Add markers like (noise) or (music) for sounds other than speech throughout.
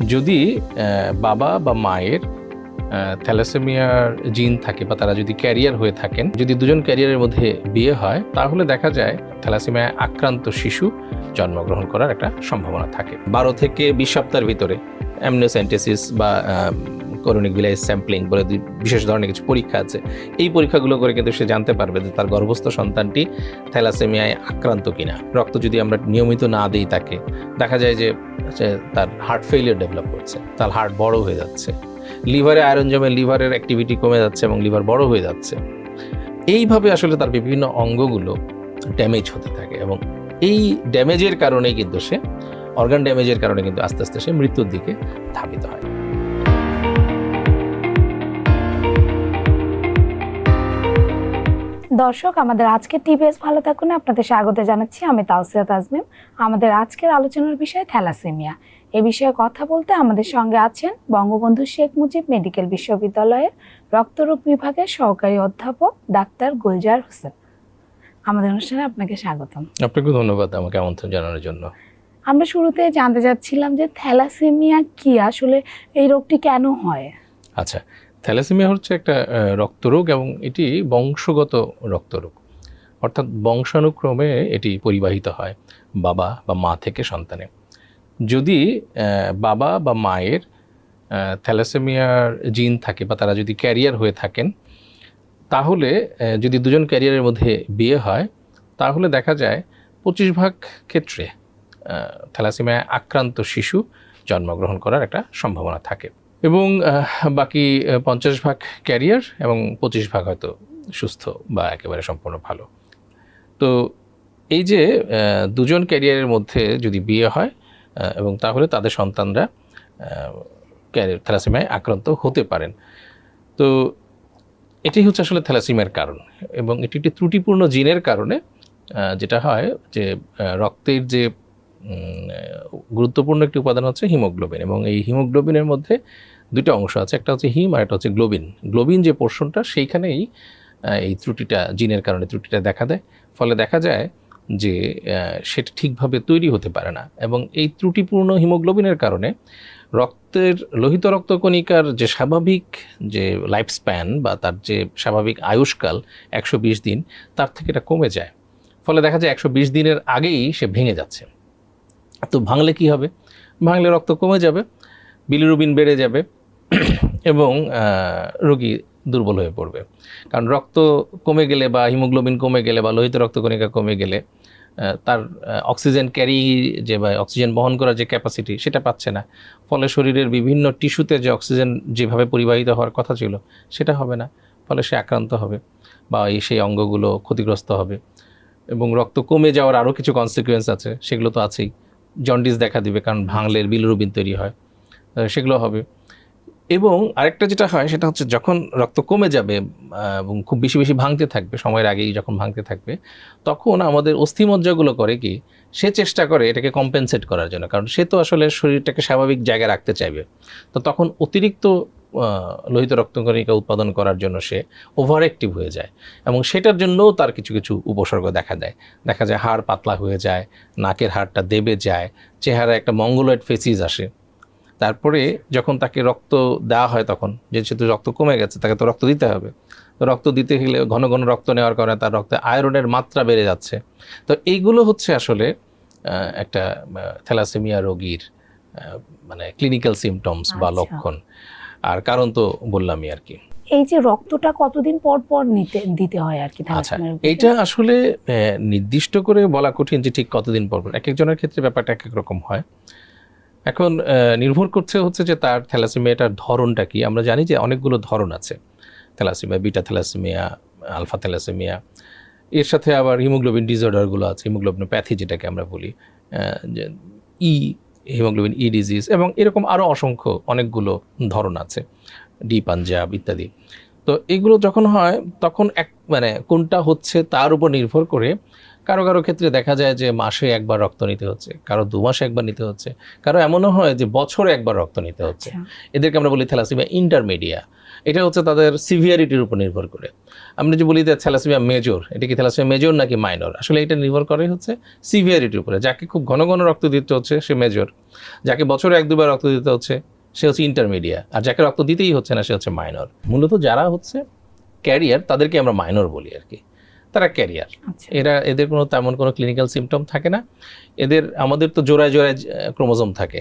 যদি বাবা বা মায়ের থ্যালাসেমিয়ার জিন থাকে বা তারা যদি ক্যারিয়ার হয়ে থাকেন, যদি দুজন ক্যারিয়ারের মধ্যে বিয়ে হয়, তাহলে দেখা যায় থ্যালাসেমিয়ায় আক্রান্ত শিশু জন্মগ্রহণ করার একটা সম্ভাবনা থাকে। বারো থেকে বিশ সপ্তাহের ভিতরে অ্যামনোসেন্টেসিস বা করোনিক ভিলেজ স্যাম্পলিং বলে বিশেষ ধরনের কিছু পরীক্ষা আছে। এই পরীক্ষাগুলো করে কিন্তু সে জানতে পারবে যে তার গর্ভস্থ সন্তানটি থ্যালাসেমিয়ায় আক্রান্ত কিনা। রক্ত যদি আমরা নিয়মিত না দিই তাকে, দেখা যায় যে তার হার্ট ফেলিয়ার ডেভেলপ করছে, তার হার্ট বড় হয়ে যাচ্ছে। লিভারে আয়রন জমে লিভারের অ্যাক্টিভিটি কমে যাচ্ছে এবং লিভার বড় হয়ে যাচ্ছে। এইভাবে আসলে তার বিভিন্ন অঙ্গগুলো ড্যামেজ হতে থাকে এবং এই ড্যামেজের কারণেই কিন্তু সে অর্গান ড্যামেজের কারণে কিন্তু আস্তে আস্তে সে মৃত্যুর দিকে ধাবিত হয়। দর্শক আমাদের আজকে টিভিএস ভালো থাকুন। আপনাদের স্বাগত জানাচ্ছি আমি তাওসিয়া তাজমিম আমাদের আজকের আলোচনার বিষয় থ্যালাসেমিয়া। এ বিষয়ে কথা বলতে আমাদের সঙ্গে আছেন বঙ্গবন্ধু শেখ মুজিব মেডিকেল বিশ্ববিদ্যালয়ের রক্তরোগ বিভাগের সহকারী অধ্যাপক ডাক্তার গুলজার হোসেন। আমাদের অনুষ্ঠানে আপনাকে স্বাগতম। আপনাকে ধন্যবাদ আমাকে আমন্ত্রণ জানানোর জন্য। আমরা শুরুতে জানতে চাচ্ছিলাম যে থ্যালাসেমিয়া কি? আসলে এই রোগটি কেন হয়? আচ্ছা থ্যালাসেমিয়া হচ্ছে একটা রক্তরোগ এবং এটি বংশগত রক্তরোগ। অর্থাৎ বংশানুক্রমে এটি পরিবাহিত হয় বাবা বা মা থেকে সন্তানে। যদি বাবা বা মায়ের থ্যালাসেমিয়ার জিন থাকে বা তারা যদি ক্যারিয়ার হয়ে থাকেন, তাহলে যদি দুজন ক্যারিয়ারের মধ্যে বিয়ে হয়, তাহলে দেখা যায় পঁচিশ ভাগ ক্ষেত্রে থ্যালাসেমিয়ায় আক্রান্ত শিশু জন্মগ্রহণ করার একটা সম্ভাবনা থাকে। এবং বাকি পঞ্চাশ ভাগ ক্যারিয়ার এবং পঁচিশ ভাগ হয়তো সুস্থ বা একেবারে সম্পূর্ণ ভালো। তো এই যে দুজন ক্যারিয়ারের মধ্যে যদি বিয়ে হয় এবং তাহলে তাদের সন্তানরা ক্যারিয়ার, থ্যালাসেমিয়ায় আক্রান্ত হতে পারেন। তো এটি হচ্ছে আসলে থ্যালাসেমিয়ার কারণ এবং এটি একটি ত্রুটিপূর্ণ জিনের কারণে যেটা হয় যে রক্তের যে গুরুত্বপূর্ণ একটি উপাদান হচ্ছে হিমোগ্লোবিন এবং এই হিমোগ্লোবিনের মধ্যে দুটো অংশ আছে, একটা হচ্ছে হিম আর একটা হচ্ছে গ্লোবিন। গ্লোবিন যে পোর্শনটা, সেইখানেই এই ত্রুটিটা, জিনের কারণে ত্রুটিটা দেখা দেয়। ফলে দেখা যায় যে সেটা ঠিকভাবে তৈরি হতে পারে না এবং এই ত্রুটিপূর্ণ হিমোগ্লোবিনের কারণে রক্তের, লোহিত রক্তকণিকার যে স্বাভাবিক যে লাইফ স্প্যান বা তার যে স্বাভাবিক আয়ুষ্কাল একশো বিশ দিন, তার থেকে এটা কমে যায়। ফলে দেখা যায় একশো বিশ দিনের আগেই সে ভেঙে যাচ্ছে। তো ভাঙলে কি হবে? ভাঙলে রক্ত কমে যাবে বিলিরুবিন বেড়ে যাবে এবং রোগী দুর্বল হয়ে পড়বে। কারণ রক্ত কমে গেলে বা হিমোগ্লোবিন কমে গেলে বা লোহিত রক্তকণিকা কমে গেলে তার অক্সিজেন ক্যারি যে বা অক্সিজেন বহন করার যে ক্যাপাসিটি সেটা পাচ্ছে না। ফলে শরীরের বিভিন্ন টিস্যুতে যে অক্সিজেন যেভাবে পরিবাহিত হওয়ার কথা ছিল, সেটা হবে না। ফলে সে আক্রান্ত হবে বা এই সেই অঙ্গগুলো ক্ষতিগ্রস্ত হবে। এবং রক্ত কমে যাওয়ার আরও কিছু কনসিকুয়েন্স আছে, সেগুলো তো আছেই। জন্ডিস দেখা দিবে কারণ ভাঙলের বিলরুবিন তৈরি হয়। সেগুলো হবে। এবং আরেকটা যেটা হয়, সেটা হচ্ছে যখন রক্ত কমে যাবে এবং খুব বেশি বেশি ভাঙতে থাকবে, সময়ের আগেই যখন ভাঙতে থাকবে, তখন আমাদের অস্থিমজ্জাগুলো করে কি, সে চেষ্টা করে এটাকে কম্পেনসেট করার জন্য। কারণ সে তো আসলে শরীরটাকে স্বাভাবিক জায়গায় রাখতে চাইবে। তো তখন অতিরিক্ত লোহিত রক্তকণিকা উৎপাদন করার জন্য সে ওভার অ্যাক্টিভ হয়ে যায় এবং সেটার জন্যও তার কিছু কিছু উপসর্গ দেখা দেয়। দেখা যায় হাড় পাতলা হয়ে যায়, নাকের হাড়টা দেবে যায় চেহারা একটা মঙ্গলয়েড ফেসিস আসে। তারপরে যখন তাকে রক্ত দেওয়া হয় তখন যে সেহেতু রক্ত কমে গেছে তাকে তো রক্ত দিতে হবে। তো রক্ত দিতে গেলে ঘন ঘন রক্ত নেওয়ার কারণে তার রক্তে আয়রনের মাত্রা বেড়ে যাচ্ছে। তো এইগুলো হচ্ছে আসলে একটা থ্যালাসেমিয়া রোগীর মানে ক্লিনিক্যাল সিমটমস বা আচ্ছা। লক্ষণ। আর কারণ তো বললামই আর কি। এই যে রক্তটা কতদিন পর পর নিতে দিতে হয় আর কি আচ্ছা? এইটা আসলে আহ, নির্দিষ্ট করে বলা কঠিন যে ঠিক কতদিন পর পর। এক একজনের ক্ষেত্রে ব্যাপারটা এক এক রকম হয়। এখন নির্ভর করছে হচ্ছে যে তার থ্যালাসেমিয়াটার ধরনটা কি। আমরা জানি যে অনেকগুলো ধরন আছে। Thalassemia, beta thalassemia, alpha thalassemia. এর সাথে আবার হিমোগ্লোবিন ডিসঅর্ডারগুলো আছে, হিমোগ্লোবিন প্যাথি যেটাকে আমরা বলি। যে ই হিমোগ্লোবিন ই ডিজিজ এবং এরকম আরও অসংখ্য অনেকগুলো ধরন আছে। ডি পাঞ্জাব ইত্যাদি। তো এগুলো যখন হয়, তখন এক মানে কোনটা হচ্ছে তার উপর নির্ভর করে কারও কারও ক্ষেত্রে দেখা যায় যে মাসে একবার রক্ত নিতে হচ্ছে কারও দু মাসে একবার নিতে হচ্ছে কারও এমনও হয় যে বছরে একবার রক্ত নিতে হচ্ছে। আচ্ছা। এদেরকে আমরা বলি থ্যালাসেমিয়া ইন্টারমিডিয়া। এটা হচ্ছে তাদের সিভিয়ারিটির উপর নির্ভর করে। আমরা যে বলি যে থ্যালাসেমিয়া মেজর এটা কি থ্যালাসেমিয়া মেজর নাকি মাইনর? আসলে এটা নির্ভর করে হচ্ছে সিভিয়ারিটির উপরে। যাকে খুব ঘন ঘন রক্ত দিতে হচ্ছে সে মেজর। যাকে বছরে এক দুবার রক্ত দিতে হচ্ছে সে হচ্ছে ইন্টারমিডিয়া। আর যাকে রক্ত দিতেই হচ্ছে না সে হচ্ছে মাইনর। মূলত যারা হচ্ছে ক্যারিয়ার তাদেরকে আমরা মাইনর বলি আর কি। তারা ক্যারিয়ার আচ্ছা। এরা এদের কোনো তেমন কোনো ক্লিনিক্যাল সিমটম থাকে না। এদের আমাদের তো জোড়ায় জোড়ায় ক্রোমোজোম থাকে।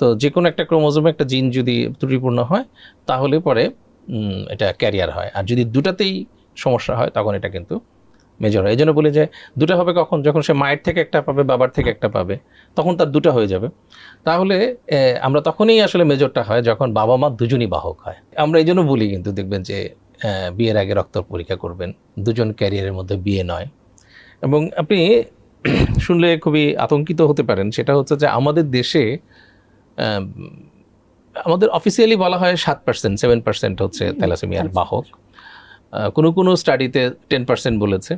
তো যে কোনো একটা ক্রোমোজোমে একটা জিন যদি ত্রুটিপূর্ণ হয় তাহলে পরে এটা ক্যারিয়ার হয়। আর যদি দুটাতেই সমস্যা হয় তখন এটা কিন্তু মেজর হয়। এই জন্য বলি যে দুটা হবে কখন? যখন সে মায়ের থেকে একটা পাবে বাবার থেকে একটা পাবে তখন তার দুটা হয়ে যাবে। তাহলে আমরা তখনই আসলে মেজরটা হয় যখন বাবা মা দুজনই বাহক হয়। আমরা এই জন্য বলি কিন্তু দেখবেন যে বিয়ের আগে রক্ত পরীক্ষা করবেন। দুজন ক্যারিয়ারের মধ্যে বিয়ে নয়। এবং আপনি (clears throat) শুনলে খুবই আতঙ্কিত হতে পারেন। সেটা হচ্ছে যে আমাদের দেশে আমাদের অফিসিয়ালি বলা হয় সাত পার্সেন্ট সেভেন পার্সেন্ট হচ্ছে থ্যালাসেমিয়ার বাহক। কোনো কোনো স্টাডিতে টেন পার্সেন্ট বলেছে।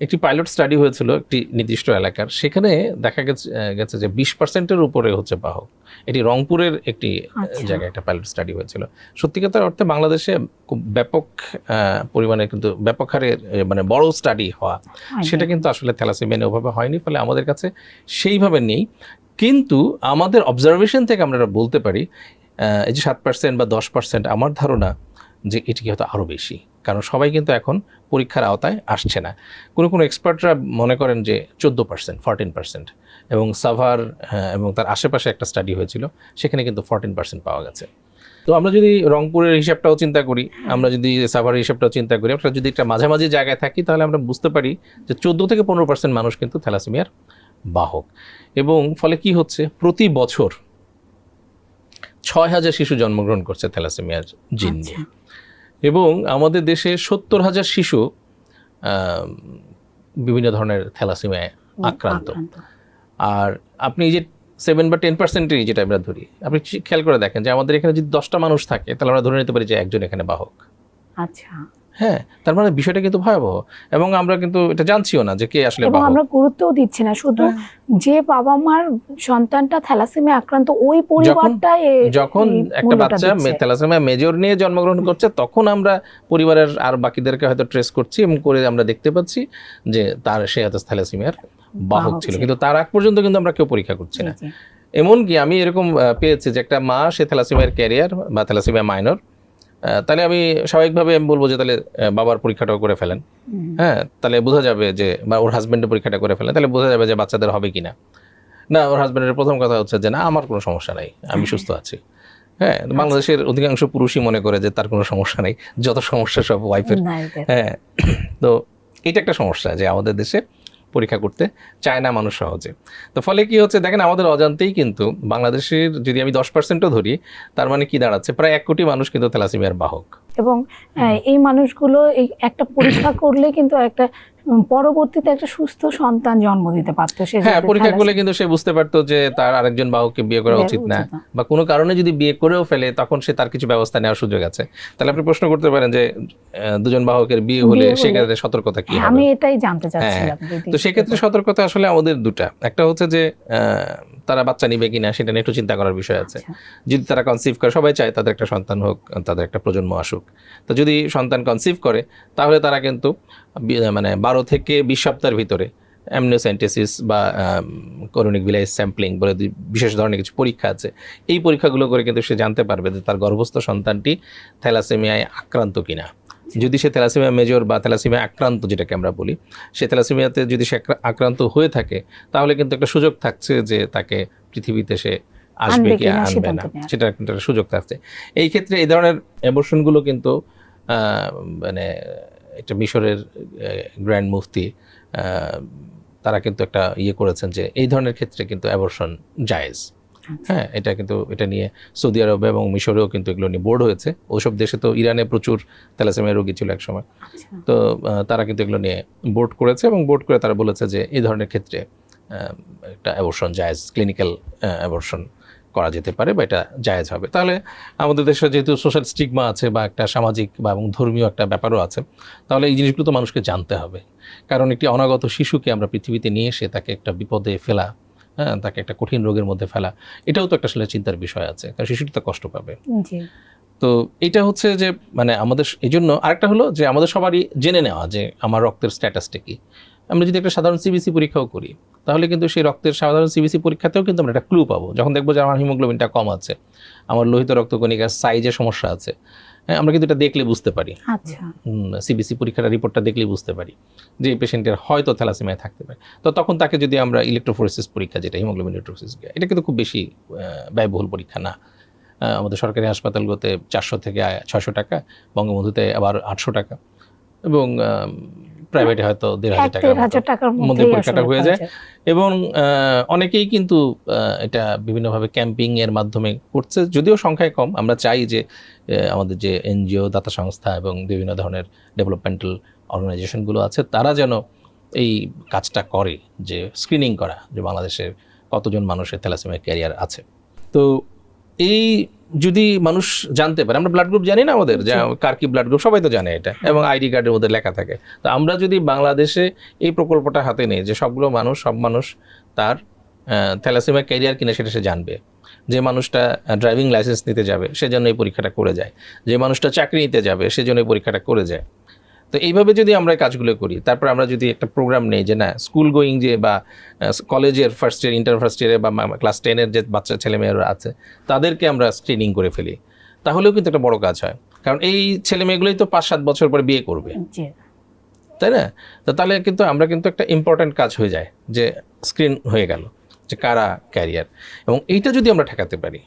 একটি পাইলট স্টাডি হয়েছিল একটি নির্দিষ্ট এলাকার। সেখানে দেখা গেছে গেছে যে বিশ পার্সেন্টের উপরে হচ্ছে বাহক। এটি রংপুরের একটি আচ্ছা। জায়গায় একটা পাইলট স্টাডি হয়েছিল। সত্যিকাতার অর্থে বাংলাদেশে খুব ব্যাপক পরিমাণে কিন্তু ব্যাপক হারে মানে বড় স্টাডি হওয়া সেটা কিন্তু আসলে থ্যালাসেমিয়া ওভাবে হয়নি ফলে আমাদের কাছে সেইভাবে নেই। কিন্তু আমাদের অবজারভেশন থেকে আমরা বলতে পারি এই যে সাত পার্সেন্ট বা দশ পার্সেন্ট আমার ধারণা যে এটি হয়তো আরও বেশি। কারণ সবাই কিন্তু এখন পরীক্ষার আওতায় আসছে না। কোনো কোনো এক্সপার্টরা মনে করেন যে চোদ্দ পার্সেন্ট ফরটিন পার্সেন্ট এবং সাভার হ্যাঁ, এবং তার আশেপাশে একটা স্টাডি হয়েছিল সেখানে কিন্তু ফরটিন পার্সেন্ট পাওয়া গেছে। তো আমরা যদি রংপুরের হিসাবটাও চিন্তা করি আমরা যদি সাভারের হিসাবটাও চিন্তা করি আমরা যদি একটা মাঝামাঝি জায়গায় থাকি তাহলে আমরা বুঝতে পারি যে চোদ্দ থেকে পনেরো পার্সেন্ট মানুষ কিন্তু থ্যালাসেমিয়ার বাহক। এবং ফলে কি হচ্ছে? প্রতি বছর ছয় হাজার শিশু জন্মগ্রহণ করছে থ্যালাসেমিয়ার জিন আচ্ছা। নিয়ে এবং আমাদের দেশে সত্তর হাজার শিশু বিভিন্ন ধরনের থ্যালাসিমিয়ায় আক্রান্ত। আর আপনি যে সেভেন বা টেন পার্সেন্টেরই যেটা আমরা ধরি আপনি খেয়াল করে দেখেন যে আমাদের এখানে যদি দশটা মানুষ থাকে তাহলে আমরা ধরে নিতে পারি যে একজন এখানে বাহক। আচ্ছা। হ্যাঁ তার মানে বিষয়টা কিন্তু ভয়াবহ। এবং আমরা কিন্তু এটা জানছিও না যে কে আসলে এবং আমরা গুরুত্বও দিচ্ছি না। শুধু যে বাবা মার সন্তানটা থ্যালাসেমিয়া আক্রান্ত ওই পরিবারটা যখন একটা বাচ্চা থ্যালাসেমিয়া মেজর নিয়ে জন্মগ্রহণ করছে তখন আমরা পরিবারের আর বাকিদেরকে হয়তো ট্রেস করছি এবং করে আমরা দেখতে পাচ্ছি যে তার সে হয়তো থ্যালাসেমিয়ার বাহক ছিল। কিন্তু তার আগ পর্যন্ত কিন্তু আমরা কেউ পরীক্ষা করছি না। এমনকি আমি এরকম পেয়েছি যে একটা মা সে থ্যালাসেমিয়ার ক্যারিয়ার বা থ্যালাসেমিয়া মাইনর তাহলে আমি স্বাভাবিকভাবে আমি বলব যে তাহলে বাবার পরীক্ষাটাও করে ফেলেন। হ্যাঁ তাহলে বোঝা যাবে যে বা ওর হাজবেন্ডের পরীক্ষাটা করে ফেলেন তাহলে বোঝা যাবে যে বাচ্চাদের হবে কিনা। না না ওর হাজবেন্ডের প্রথম কথা হচ্ছে যে না আমার কোনো সমস্যা নাই আমি সুস্থ আছি। হ্যাঁ বাংলাদেশের অধিকাংশ পুরুষই মনে করে যে তার কোনো সমস্যা নেই যত সমস্যা সব ওয়াইফের হ্যাঁ তো এটা একটা সমস্যা যে আমাদের দেশে পরীক্ষা করতে চায় না মানুষ সহজে। তো ফলে কি হচ্ছে? দেখেন আমাদের অজান্তেই কিন্তু বাংলাদেশের যদি আমি দশ পার্সেন্টও ধরি, তার মানে কি দাঁড়াচ্ছে? প্রায় এক কোটি মানুষ কিন্তু থ্যালাসেমিয়ার বাহক। এবং এই মানুষগুলো এই একটা পরীক্ষা করলে কিন্তু একটা পরবর্তীতে একটা সুস্থ সন্তান জন্ম দিতে পারতো সে হ্যাঁ পরীক্ষা করলে কিন্তু সে বুঝতে পারতো যে তার আরেকজন বাহককে বিয়ে করা উচিত না। বা কোনো কারণে যদি বিয়ে করেও ফেলে তখন সে তার কিছু ব্যবস্থা নেওয়ার সুযোগ আছে। তাহলে আপনি প্রশ্ন করতে পারেন যে দুজন বাহকের বিয়ে হলে সেক্ষেত্রে সতর্কতা কি আমি এটাই জানতে চাচ্ছিলাম যদি তো সেক্ষেত্রে সতর্কতা আসলে আমাদের দুটা। একটা হচ্ছে যে আহ, তারা বাচ্চা নিবে কিনা সেটা নিয়ে একটু চিন্তা করার বিষয় আছে। আচ্ছা, যদি তারা কনসিভ করে সবাই চায় তাদের একটা সন্তান হোক তাদের একটা প্রজন্ম আসুক। তো যদি সন্তান কনসিভ করে, তাহলে তারা কিন্তু মানে বারো থেকে বিশ সপ্তাহের ভিতরে অ্যামনিওসাইন্টেসিস বা করোনিক ভিলাইজ স্যাম্পলিং বলে বিশেষ ধরনের কিছু পরীক্ষা আছে। এই পরীক্ষাগুলো করে কিন্তু সে জানতে পারবে যে তার গর্ভস্থ সন্তানটি থ্যালাসেমিয়ায় আক্রান্ত কিনা। যদি সে থ্যালাসেমিয়া মেজর বা থ্যালাসেমিয়া আক্রান্ত যেটাকে আমরা বলি, সে থ্যালাসেমিয়াতে যদি সে আক্রান্ত হয়ে থাকে, তাহলে কিন্তু একটা সুযোগ থাকছে যে তাকে পৃথিবীতে সে আসবে কি আনবে না। সেটা কিন্তু একটা সুযোগ থাকছে এই ক্ষেত্রে এই ধরনের অ্যাবর্শনগুলো কিন্তু মানে একটা মিশরের গ্র্যান্ড মুফতি তারা কিন্তু একটা ইয়ে করেছেন যে এই ধরনের ক্ষেত্রে কিন্তু অ্যাবর্শন জায়েজ আচ্ছা। হ্যাঁ এটা কিন্তু এটা নিয়ে সৌদি আরবে এবং মিশরেও কিন্তু এগুলো নিয়ে বোর্ড হয়েছে ওসব দেশে তো ইরানে প্রচুর থ্যালাসেমিয়া রোগী ছিল একসময় আচ্ছা। তো তারা কিন্তু এগুলো নিয়ে বোর্ড করেছে এবং বোর্ড করে তারা বলেছে যে এই ধরনের ক্ষেত্রে একটা অ্যাবর্শন জায়েজ ক্লিনিক্যাল অ্যাবর্শন করা যেতে পারে বা এটা জায়েজ হবে। তাহলে আমাদের দেশে যেহেতু সোশ্যাল স্টিগমা আছে বা একটা সামাজিক বা এবং ধর্মীয় একটা ব্যাপারও আছে তাহলে এই জিনিসগুলো তো মানুষকে জানতে হবে। কারণ একটি অনাগত শিশুকে আমরা পৃথিবীতে নিয়ে এসে তাকে একটা বিপদে ফেলা হ্যাঁ তাকে একটা কঠিন রোগের মধ্যে ফেলা এটাও তো একটা আসলে চিন্তার বিষয় আছে। কারণ শিশুটি তো কষ্ট পাবে। তো এটা হচ্ছে যে মানে আমাদের এই জন্য আরেকটা হলো যে আমাদের সবারই জেনে নেওয়া যে আমার রক্তের স্ট্যাটাসটা কি। আমরা যদি একটা সাধারণ সিবিসি পরীক্ষাও করি তাহলে কিন্তু সেই রক্তের সাধারণ সিবিসি পরীক্ষাতেও কিন্তু আমরা একটা ক্লু পাবো। যখন দেখব যে আমার হিমোগ্লোবিনটা কম আছে আমার লোহিত রক্তকণিকার সাইজে সমস্যা আছে হ্যাঁ আমরা কিন্তু এটা দেখলে বুঝতে পারি। আচ্ছা। সিবিসি পরীক্ষার রিপোর্টটা দেখলে বুঝতে পারি যে পেশেন্টের হয়তো থ্যালাসেমিয়া থাকতে পারে। তো তখন তাকে যদি আমরা ইলেকট্রোফোরেসিস পরীক্ষা যেটা হিমোগ্লোবিন ইলেকট্রোফোরেসিস এটা কিন্তু খুব বেশি ব্যয়বহুল পরীক্ষা না। আমাদের সরকারি হাসপাতালগুলোতে চারশো থেকে ছয়শো টাকা বঙ্গবন্ধুতে আবার আটশো টাকা এবং প্রাইভেটে হয়তো দেড় হাজার টাকা টাকার মধ্যে পরীক্ষাটা হয়ে যায়। এবং অনেকেই কিন্তু এটা বিভিন্নভাবে ক্যাম্পিং এর মাধ্যমে করছে যদিও সংখ্যায় কম। আমরা চাই যে আমাদের যে এনজিও দাতা সংস্থা এবং বিভিন্ন ধরনের ডেভেলপমেন্টাল অর্গানাইজেশনগুলো আছে তারা যেন এই কাজটা করে যে স্ক্রিনিং করা যে বাংলাদেশের কতজন মানুষের থ্যালাসেমিয়া ক্যারিয়ার আছে। তো এই যদি মানুষ জানতে পারে আমরা ব্লাড গ্রুপ জানি না আমাদের যে। কার কি ব্লাড গ্রুপ সবাই তো জানে এটা এবং আইডি কার্ডের মধ্যে লেখা থাকে। তো আমরা যদি বাংলাদেশে এই প্রকল্পটা হাতে নিই যে সবগুলো মানুষ সব মানুষ তার থ্যালাসেমিয়া ক্যারিয়ার কিনা সেটা সে জানবে। যে মানুষটা ড্রাইভিং লাইসেন্স নিতে যাবে সেজন্য এই পরীক্ষাটা করে যায়। যে মানুষটা চাকরি নিতে যাবে সেজন্য এই পরীক্ষাটা করে যায়। তো এইভাবে যদি আমরা কাজগুলো করি তারপর আমরা যদি একটা প্রোগ্রাম নেই যে না স্কুল গোয়িং যে বা কলেজের ফার্স্ট ইয়ার ইন্টার ফার্স্ট ইয়ারে বা ক্লাস টেনের যে বাচ্চা ছেলেমেয়েরা আছে তাদেরকে আমরা স্ক্রিনিং করে ফেলি। তাহলেও কিন্তু একটা বড় কাজ হয়। কারণ এই ছেলেমেয়েগুলোই তো পাঁচ সাত বছর পরে বিয়ে করবে। তাই না? তো তাহলে কিন্তু আমরা কিন্তু একটা ইম্পর্ট্যান্ট কাজ হয়ে যায় যে স্ক্রিন হয়ে গেল যে কারা ক্যারিয়ার এবং এইটা যদি আমরা ঠেকাতে পারি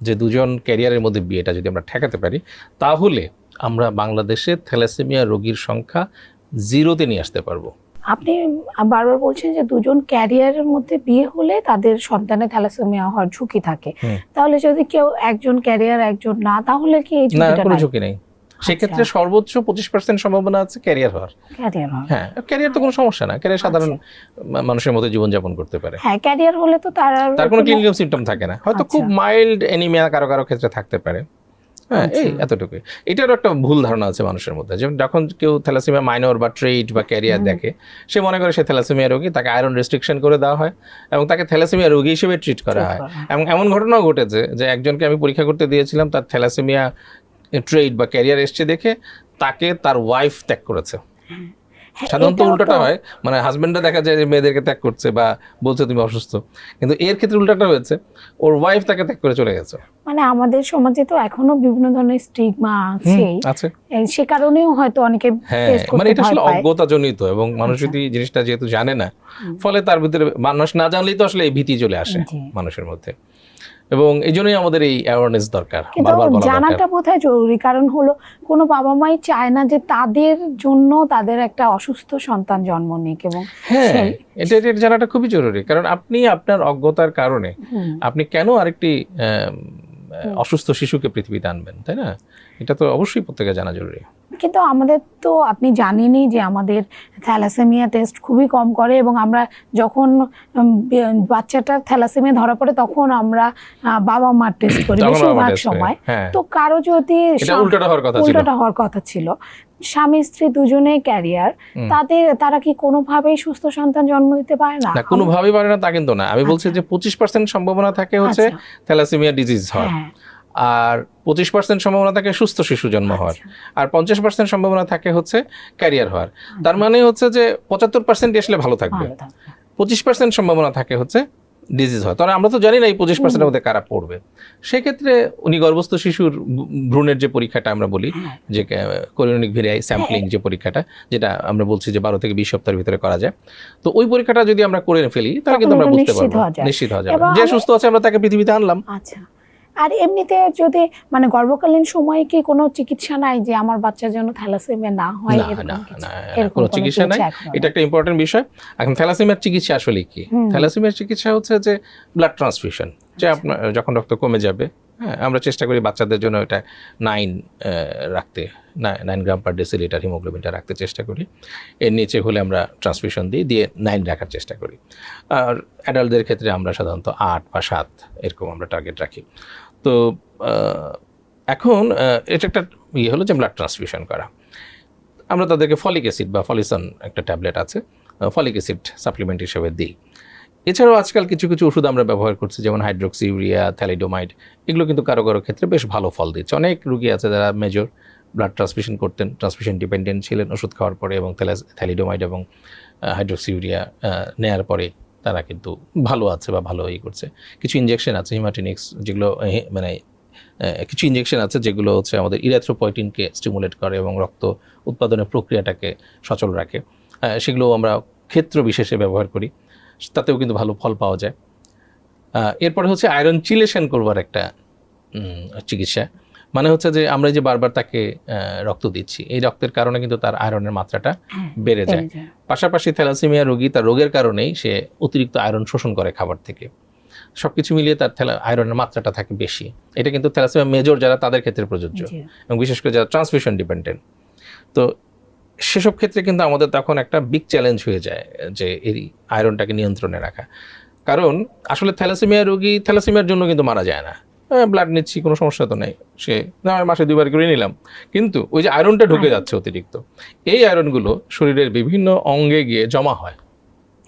যে দুজন ক্যারিয়ারের মধ্যে বিয়েটা যদি আমরা ঠেকাতে পারি তাহলে আমরা বাংলাদেশে থ্যালাসেমিয়া রোগীর সংখ্যা জিরোতে নিয়ে আসতে পারব। আপনি বারবার বলছেন যে দুজন ক্যারিয়ারের মধ্যে বিয়ে হলে তাদের সন্তানে থ্যালাসেমিয়া হওয়ার ঝুঁকি থাকে। তাহলে যদি কেউ একজন ক্যারিয়ার একজন না তাহলে কি এই না ঝুঁকিটা কোনো ঝুঁকি নেই। সেক্ষেত্রে সর্বোচ্চ পঁচিশ পার্সেন্ট সম্ভাবনা আছে ক্যারিয়ার হওয়ার। ক্যারিয়ার হ্যাঁ ক্যারিয়ার তো কোনো সমস্যা না। ক্যারিয়ার সাধারণ মা- মানুষের মতো জীবনযাপন করতে পারে। হ্যাঁ ক্যারিয়ার হলে তো তার তার কোনো ক্লিনিক্যাল সিমটম থাকে না। হয়তো খুব আচ্ছা। মাইল্ড অ্যানিমিয়া কারও কারও ক্ষেত্রে থাকতে পারে। হ্যাঁ আচ্ছা। এই এতটুকুই। এটারও একটা ভুল ধারণা আছে মানুষের মধ্যে। যেমন যখন কেউ থ্যালাসেমিয়া মাইনর বা ট্রেড বা ক্যারিয়ার দেখে সে মনে করে সে থ্যালাসেমিয়া রোগী তাকে আয়রন রেস্ট্রিকশন করে দেওয়া হয় এবং তাকে থ্যালাসেমিয়া রোগী হিসেবে ট্রিট করা হয়। এবং এমন ঘটনাও ঘটেছে যে একজনকে আমি পরীক্ষা করতে দিয়েছিলাম তার থ্যালাসেমিয়া ট্রেড বা ক্যারিয়ার এসছে দেখে তাকে তার ওয়াইফ ত্যাগ করেছে। সাধারণত উল্টোটা হয়। মানে হাজবেন্ডরা দেখা যায় যে মেয়েদেরকে ত্যাগ করছে বা বলছে তুমি অসুস্থ। কিন্তু এর ক্ষেত্রে উল্টাটা হয়েছে ওর ওয়াইফ তাকে ত্যাগ করে চলে গেছে। মানে আমাদের সমাজে তো এখনও বিভিন্ন ধরনের স্টিগমা আছে। সে কারণেও হয়তো অনেকে হ্যাঁ মানে এটা আসলে পায়। অজ্ঞতাজনিত এবং মানুষ আচ্ছা। যদি জিনিসটা যেহেতু জানে না ফলে তার ভিতরে মানুষ না জানলেই তো আসলে এই ভীতি চলে আসে মানুষের মধ্যে। এবং এই জন্যই আমাদের এই অ্যাওয়ারনেস দরকার কিন্তু বারবার বলা জানাটা বোধহয় জরুরি কারণ হলো কোনো বাবা মাই চায় না যে তাদের জন্য তাদের একটা অসুস্থ সন্তান জন্ম নিক এবং হ্যাঁ এটা এটা জানাটা খুবই জরুরি কারণ আপনি আপনার অজ্ঞতার কারণে আপনি কেন আরেকটি অসুস্থ শিশুকে পৃথিবীতে আনবেন তাই না? এটা তো অবশ্যই প্রত্যেকে জানা জরুরি। কিন্তু আমাদের তো আপনি জানেনই যে আমাদের থ্যালাসেমিয়া টেস্ট খুবই কম করে এবং আমরা যখন বাচ্চাটার থ্যালাসেমিয়া ধরা পড়ে তখন আমরা বাবা মার টেস্ট করি বেশিরভাগ সময়। হ্যাঁ। তো কারও যদি উল্টোটা হওয়ার কথা ছিল। উল্টোটা হওয়ার কথা ছিল। স্বামী স্ত্রী দুজনেই ক্যারিয়ার। তাদের তারা কি কোনোভাবেই সুস্থ সন্তান জন্ম দিতে পারে না? কোনোভাবেই পারে না তা কিন্তু না। আমি বলছি আচ্ছা। যে পঁচিশ পার্সেন্ট সম্ভাবনা থাকে হচ্ছে আচ্ছা, থ্যালাসেমিয়া ডিজিজ হ্যাঁ, আর পঁচিশ পার্সেন্ট সম্ভাবনা থাকে সুস্থ শিশু জন্ম হওয়ার। আচ্ছা, আর পঞ্চাশ পার্সেন্ট সম্ভাবনা থাকে হচ্ছে ক্যারিয়ার হওয়ার। তার মানে হচ্ছে যে পঁচাত্তর পার্সেন্ট আসলে ভালো থাকবে। পঁচিশ পার্সেন্ট সম্ভাবনা থাকে হচ্ছে ডিজিজ হয় তবে আমরা তো জানি না এই পঁচিশ পার্সেন্টের মধ্যে কারা পড়বে। সেক্ষেত্রে উনি গর্ভস্থ শিশুর ভ্রূণের যে পরীক্ষাটা আমরা বলি হ্যাঁ, যে কোরিয়নিক ভেরিয়াই স্যাম্পলিং যে পরীক্ষাটা যেটা আমরা বলছি যে বারো থেকে বিশ সপ্তাহের ভিতরে করা যায়। তো ওই পরীক্ষাটা যদি আমরা করে ফেলি তাহলে কিন্তু আমরা বুঝতে পারব। নিশ্চিত হওয়া যাবে। যে সুস্থ আছে আমরা তাকে পৃথিবীতে আনলাম। আচ্ছা। আর এমনিতে যদি মানে গর্ভকালীন সময়ে কি কোনো চিকিৎসা নাই যে আমার বাচ্চার জন্য থ্যালাসেমিয়া না হয় কোনো চিকিৎসা নাই। এটা একটা ইম্পর্টেন্ট বিষয়। এখন থ্যালাসেমিয়ার চিকিৎসা আসলে কি। থ্যালাসেমিয়ার চিকিৎসা হচ্ছে যে ব্লাড ট্রান্সফিউশন যে আচ্ছা। আপনার যখন রক্ত কমে যাবে হ্যাঁ আমরা চেষ্টা করি বাচ্চাদের জন্য এটা নাইন রাখতে নাইন গ্রাম পার ডেসিলিটার হিমোগ্লোবিনটা রাখতে চেষ্টা করি। এর নিচে হলে আমরা ট্রান্সমিশন দিই, দিয়ে নাইন রাখার চেষ্টা করি। আর অ্যাডাল্টদের ক্ষেত্রে আমরা সাধারণত আট বা সাত এরকম আমরা টার্গেট রাখি। তো এখন এটা একটা ইয়ে হলো যে ব্লাড ট্রান্সফিউশন করা। আমরা তাদেরকে ফলিক অ্যাসিড বা ফলিসন একটা ট্যাবলেট আছে ফলিক অ্যাসিড সাপ্লিমেন্ট হিসেবে দিই। এছাড়াও আজকাল কিছু কিছু ওষুধ আমরা ব্যবহার করছি, যেমন হাইড্রোক্সি ইউরিয়া থ্যালিডোমাইড এগুলো কিন্তু কারও কারও ক্ষেত্রে বেশ ভালো ফল দিচ্ছে। অনেক রুগী আছে যারা মেজর ব্লাড ট্রান্সমিশন করতেন ট্রান্সমিশন ডিপেন্ডেন্ট ছিলেন ওষুধ খাওয়ার পরে এবং থ্যালিডোমাইড এবং হাইড্রোক্সি ইউরিয়া নেওয়ার পরে তারা কিন্তু ভালো আছে বা ভালো ই করছে। কিছু ইঞ্জেকশন আছে হিমাটিনিক্স যেগুলো মানে কিছু ইঞ্জেকশন আছে যেগুলো হচ্ছে আমাদের ইরাথ্রোপয়টিনকে স্টিমুলেট করে এবং রক্ত উৎপাদনের প্রক্রিয়াটাকে সচল রাখে। সেগুলো আমরা ক্ষেত্র বিশেষে ব্যবহার করি। তাতেও কিন্তু ভালো ফল পাওয়া যায়। এরপরে হচ্ছে আয়রন চিলেশন করবার একটা চিকিৎসা। মানে হচ্ছে যে আমরা যে বারবার তাকে রক্ত দিচ্ছি এই রক্তের কারণে কিন্তু তার আয়রনের মাত্রাটা হ্যাঁ, বেড়ে যায়। পাশাপাশি থ্যালাসেমিয়া রোগী তার রোগের কারণেই সে অতিরিক্ত আয়রন শোষণ করে খাবার থেকে। সব কিছু মিলিয়ে তার থ্যালা আয়রনের মাত্রাটা থাকে বেশি। এটা কিন্তু থ্যালাসেমিয়া মেজর যারা তাদের ক্ষেত্রে প্রযোজ্য। এবং বিশেষ করে যারা ট্রান্সমিশন ডিপেন্ডেন্ট তো সেসব ক্ষেত্রে কিন্তু আমাদের তখন একটা বিগ চ্যালেঞ্জ হয়ে যায় যে এই আয়রনটাকে নিয়ন্ত্রণে রাখা। কারণ আসলে থ্যালাসেমিয়া রোগী থ্যালাসেমিয়ার জন্য কিন্তু মারা যায় না। ব্লাড নিচ্ছি কোনো সমস্যা তো নেই। সে মাসে দুবার করে নিলাম। কিন্তু ওই যে আয়রনটা ঢুকে যাচ্ছে অতিরিক্ত। এই আয়রনগুলো শরীরের বিভিন্ন অঙ্গে গিয়ে জমা হয়।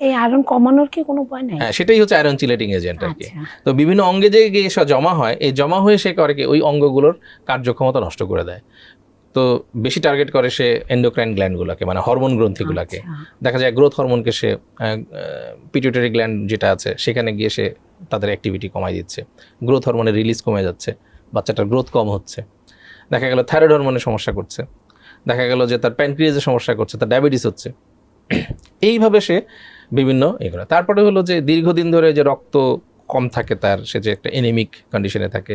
এই আয়রন কমানোর কি কোনো উপায় নেই? হ্যাঁ সেটাই হচ্ছে আয়রন চিলেটিং এজেন্ট আর কি। আচ্ছা। তো বিভিন্ন অঙ্গে যে গিয়ে জমা হয় এই জমা হয়ে সে করে কি ওই অঙ্গগুলোর কার্যক্ষমতা নষ্ট করে দেয়। তো বেশি টার্গেট করে সে এন্ডোক্রাইন গ্ল্যান্ডগুলোকে মানে হরমোন গ্রন্থিগুলোকে। আচ্ছা। দেখা যায় গ্রোথ হরমোনকে সে পিটুইটারি গ্ল্যান্ড যেটা আছে সেখানে গিয়ে সে তাদের অ্যাক্টিভিটি কমাই দিচ্ছে। গ্রোথ হরমোনের রিলিজ কমে যাচ্ছে বাচ্চাটার গ্রোথ কম হচ্ছে। দেখা গেল থাইরয়েড হরমোনের সমস্যা করছে। দেখা গেল যে তার প্যানক্রিয়াজের সমস্যা করছে তার ডায়াবেটিস হচ্ছে। (clears throat) এইভাবে সে বিভিন্ন এগুলো তারপরে হলো যে দীর্ঘদিন ধরে যে রক্ত কম থাকে তার সে যে একটা এনিমিক কন্ডিশনে থাকে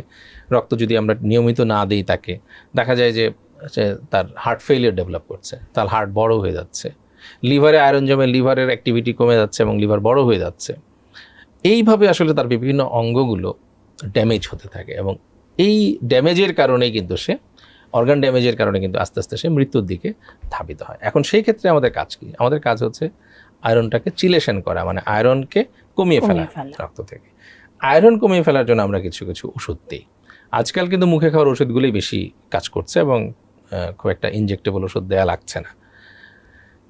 রক্ত যদি আমরা নিয়মিত না দিই তাকে দেখা যায় যে সে তার হার্ট ফেলিয়ার ডেভেলপ করছে তার হার্ট বড় হয়ে যাচ্ছে। লিভারে আয়রন জমে লিভারের অ্যাক্টিভিটি কমে যাচ্ছে এবং লিভার বড় হয়ে যাচ্ছে। এইভাবে আসলে তার বিভিন্ন অঙ্গগুলো ড্যামেজ হতে থাকে এবং এই ড্যামেজের কারণেই কিন্তু সে অর্গান ড্যামেজের কারণে কিন্তু আস্তে আস্তে সে মৃত্যুর দিকে ধাবিত হয়। এখন সেই ক্ষেত্রে আমাদের কাজ কি? আমাদের কাজ হচ্ছে আয়রনটাকে চিলেশন করা মানে আয়রনকে কমিয়ে ফেলা রক্ত থেকে। আয়রন কমিয়ে ফেলার জন্য আমরা কিছু কিছু ওষুধ দিই। আজকাল কিন্তু মুখে খাওয়ার ওষুধগুলোই বেশি কাজ করছে এবং খুব একটা ইনজেক্টেবল ওষুধ দেওয়া লাগছে না।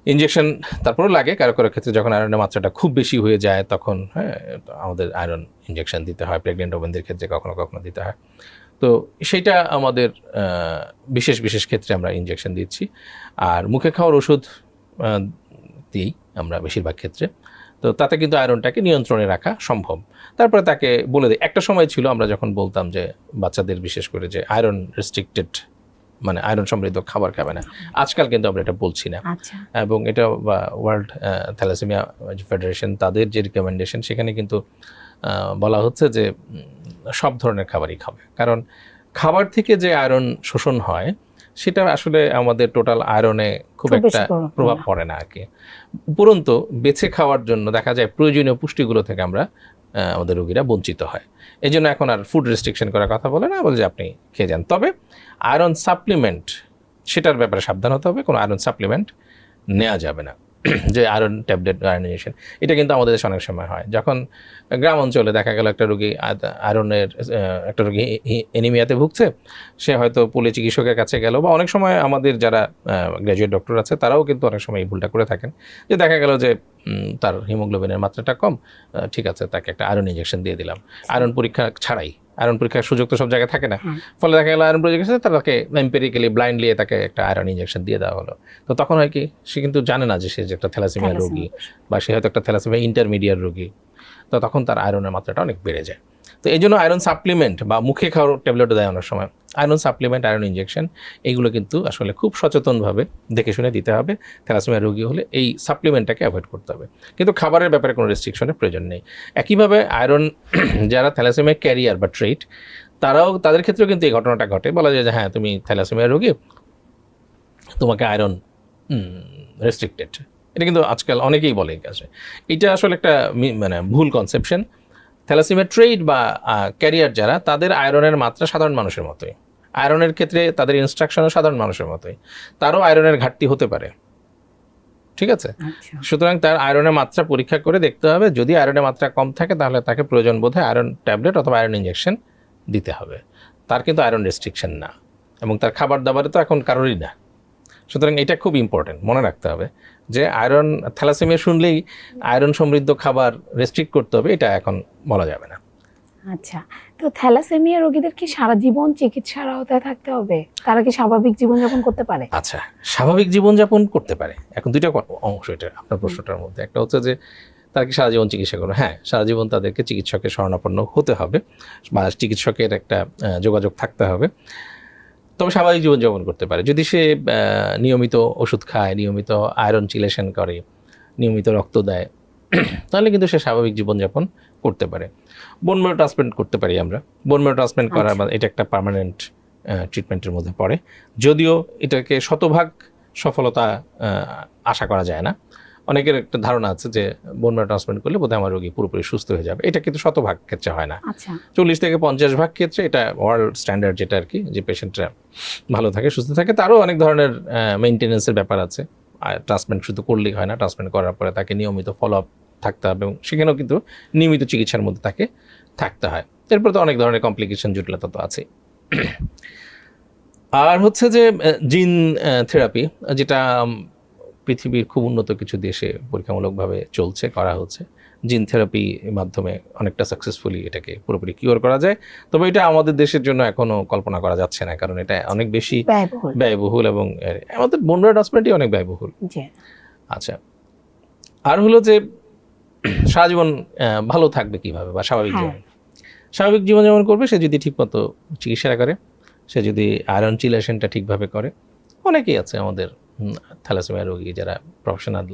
ইনজেকশন তারপরেও লাগে কারও কারও ক্ষেত্রে যখন আয়রনের মাত্রাটা খুব বেশি হয়ে যায় তখন হ্যাঁ আমাদের আয়রন ইনজেকশন দিতে হয় প্রেগনেন্ট ওমেনদের ক্ষেত্রে কখনো কখনো দিতে হয়। তো সেইটা আমাদের বিশেষ বিশেষ ক্ষেত্রে আমরা ইনজেকশন দিচ্ছি। আর মুখে খাওয়ার ওষুধ দিই আমরা বেশিরভাগ ক্ষেত্রে। তো তাতে কিন্তু আয়রনটাকে নিয়ন্ত্রণে রাখা সম্ভব। তারপরে তাকে বলে দিই, একটা সময় ছিল আমরা যখন বলতাম যে বাচ্চাদের বিশেষ করে যে আয়রন রেস্ট্রিক্টেড মানে আয়রন সমৃদ্ধ খাবার খাবে না। আজকাল কিন্তু আমরা এটা বলছি না। আচ্ছা। এবং এটা ওয়ার্ল্ড থ্যালাসেমিয়া ফেডারেশন তাদের যে রিকমেন্ডেশন সেখানে কিন্তু বলা হচ্ছে যে সব ধরনের খাবারই খাবে। কারণ খাবার থেকে যে আয়রন শোষণ হয় সেটা আসলে আমাদের টোটাল আয়রনে খুব একটা প্রভাব পড়ে না। আর কি। উপরন্তু বেছে খাওয়ার জন্য দেখা যায় প্রয়োজনীয় পুষ্টিগুলো থেকে আমরা আমাদের রোগীরা বঞ্চিত হয়। এই জন্য এখন আর ফুড রেস্ট্রিকশন করার কথা বলে না, বলে যে আপনি খেয়ে যান। তবে আয়রন সাপ্লিমেন্ট সেটার ব্যাপারে সাবধান হতে হবে, কোনো আয়রন সাপ্লিমেন্ট নেওয়া যাবে না। (clears throat) যে আয়রন ট্যাবলেট আয়রন ইঞ্জেকশন এটা কিন্তু আমাদের দেশে অনেক সময় হয়। যখন গ্রাম অঞ্চলে দেখা গেল একটা রোগী আয়রনের একটা রোগী এনিমিয়াতে ভুগছে, সে হয়তো পুলে চিকিৎসকের কাছে গেল বা অনেক সময় আমাদের যারা গ্র্যাজুয়েট ডক্টর আছে, তারাও কিন্তু অনেক সময় এই ভুলটা করে থাকেন। যে দেখা গেল যে তার হিমোগ্লোবিনের মাত্রাটা কম ঠিক আছে তাকে একটা আয়রন ইঞ্জেকশন দিয়ে দিলাম। আয়রন পরীক্ষা ছাড়াই আয়রন পরীক্ষার সুযোগ তো সব জায়গায় থাকে না। ফলে দেখা গেল আয়রন পরীক্ষা তাকে এম্পেরিক্যালি ব্লাইন্ডলি তাকে একটা আয়রন ইঞ্জেকশন দিয়ে দেওয়া হলো। তো তখন হয় কি সে কিন্তু জানে না যে সে যে একটা থ্যালাসেমিয়া রোগী বা সে হয়তো একটা থ্যালাসেমিয়া ইন্টারমিডিয়েট রোগী। তো তখন তার আয়রনের মাত্রাটা অনেক বেড়ে যায়। তো এই জন্য আয়রন সাপ্লিমেন্ট বা মুখে খাওয়ার ট্যাবলেটও দেয় অনেক সময়। আয়রন সাপ্লিমেন্ট আয়রন ইঞ্জেকশন এইগুলো কিন্তু আসলে খুব সচেতনভাবে দেখে শুনে দিতে হবে। থ্যালাসেমিয়া রোগী হলে এই সাপ্লিমেন্টটাকে অ্যাভয়েড করতে হবে। কিন্তু খাবারের ব্যাপারে কোনো রেস্ট্রিকশনের প্রয়োজন নেই। একইভাবে আয়রন (clears throat) যারা থ্যালাসেমিয়া ক্যারিয়ার বা ট্রেট তারাও, তাদের ক্ষেত্রেও কিন্তু এই ঘটনাটা ঘটে। বলা যায় যে হ্যাঁ তুমি থ্যালাসেমিয়া রোগী, তোমাকে আয়রন রেস্ট্রিক্টেড এটা কিন্তু আজকাল অনেকেই বলে এই এটা আসলে একটা মানে ভুল কনসেপশন থ্যালাসিমিয়া ট্রেড বা ক্যারিয়ার যারা তাদের আয়রনের মাত্রা সাধারণ মানুষের মতোই। আয়রনের ক্ষেত্রে তাদের ইনস্ট্রাকশনও সাধারণ মানুষের মতোই। তারও আয়রনের ঘাটতি হতে পারে। ঠিক আছে? আচ্ছা। সুতরাং তার আয়রনের মাত্রা পরীক্ষা করে দেখতে হবে যদি আয়রনের মাত্রা কম থাকে তাহলে তাকে প্রয়োজন বোধে আয়রন ট্যাবলেট অথবা আয়রন ইঞ্জেকশন দিতে হবে। তার কিন্তু আয়রন রেস্ট্রিকশন না। এবং তার খাবার দাবারে তো এখন কারোরই না। সুতরাং এটা খুব ইম্পর্টেন্ট মনে রাখতে হবে। যে আয়রন থ্যালাসেমিয়া শুনলেই আয়রন সমৃদ্ধ খাবার রেস্ট্রিক্ট করতে হবে এটা এখন বলা যাবে না। আচ্ছা তো থ্যালাসেমিয়া রোগীদের কি সারা জীবন চিকিৎসার আওতায় থাকতে হবে? তারা কি স্বাভাবিক জীবনযাপন করতে পারে? আচ্ছা স্বাভাবিক জীবনযাপন করতে পারে। এখন দুইটা অংশ এটা আপনার প্রশ্নটার মধ্যে। একটা হচ্ছে যে তারা কি সারা জীবন চিকিৎসা করবে? হ্যাঁ সারা জীবন তাদেরকে চিকিৎসকের শরণাপন্ন হতে হবে বা চিকিৎসকের একটা যোগাযোগ থাকতে হবে। তবে স্বাভাবিক জীবনযাপন করতে পারে। যদি সে নিয়মিত ওষুধ খায় নিয়মিত আয়রন চিলেশন করে নিয়মিত রক্ত দেয় (clears throat) তাহলে কিন্তু সে স্বাভাবিক জীবনযাপন করতে পারে। বোনমেরো ট্রান্সপ্লান্ট করতে পারি আমরা। বোনমেরো ট্রান্সপ্লান্ট করা আচ্ছা। এটা একটা পার্মানেন্ট ট্রিটমেন্টের মধ্যে পড়ে। যদিও এটাকে শতভাগ সফলতা আশা করা যায় না। অনেকের একটা ধারণা আছে যে বোনমেরো ট্রান্সপ্লান্ট করলে বোধহয় আমার রোগী পুরোপুরি সুস্থ হয়ে যাবে। এটা কিন্তু শতভাগ ক্ষেত্রে হয় না। আচ্ছা। চল্লিশ থেকে পঞ্চাশ ভাগ ক্ষেত্রে এটা ওয়ার্ল্ড স্ট্যান্ডার্ড যেটা আর কি যে পেশেন্টরা ভালো থাকে সুস্থ থাকে। তারও অনেক ধরনের মেনটেনেন্সের ব্যাপার আছে। আর ট্রান্সপ্লান্ট শুধু করলেই হয় না ট্রান্সপ্লান্ট করার পরে তাকে নিয়মিত ফলো আপ থাকতে হবে এবং সেখানেও কিন্তু নিয়মিত চিকিৎসার মধ্যে তাকে থাকতে হয়। এরপর তো অনেক ধরনের কমপ্লিকেশন জটিলতা তো আছে আর হচ্ছে যে জিন থেরাপি যেটা পৃথিবীর খুব উন্নত কিছু দেশে পরীক্ষামূলকভাবে চলছে করা হচ্ছে। জিন থেরাপি মাধ্যমে অনেকটা সাকসেসফুলি এটাকে পুরোপুরি কিওর করা যায়। তবে এটা আমাদের দেশের জন্য এখনও কল্পনা করা যাচ্ছে না কারণ এটা অনেক বেশি ব্যয়বহুল। এবং আমাদের বনরা ট্রান্সপ্লান্টই অনেক ব্যয়বহুল। আচ্ছা। আর হলো যে সারা জীবন ভালো থাকবে কীভাবে বা স্বাভাবিক হ্যাঁ। জীবন? স্বাভাবিক জীবনযাপন করবে সে যদি ঠিকমতো চিকিৎসা করে সে যদি আয়রন চিলেশনটা ঠিকভাবে করে। অনেকেই আছে আমাদের থ্যালাসেমিয়া রোগী যারা প্রফেশনাল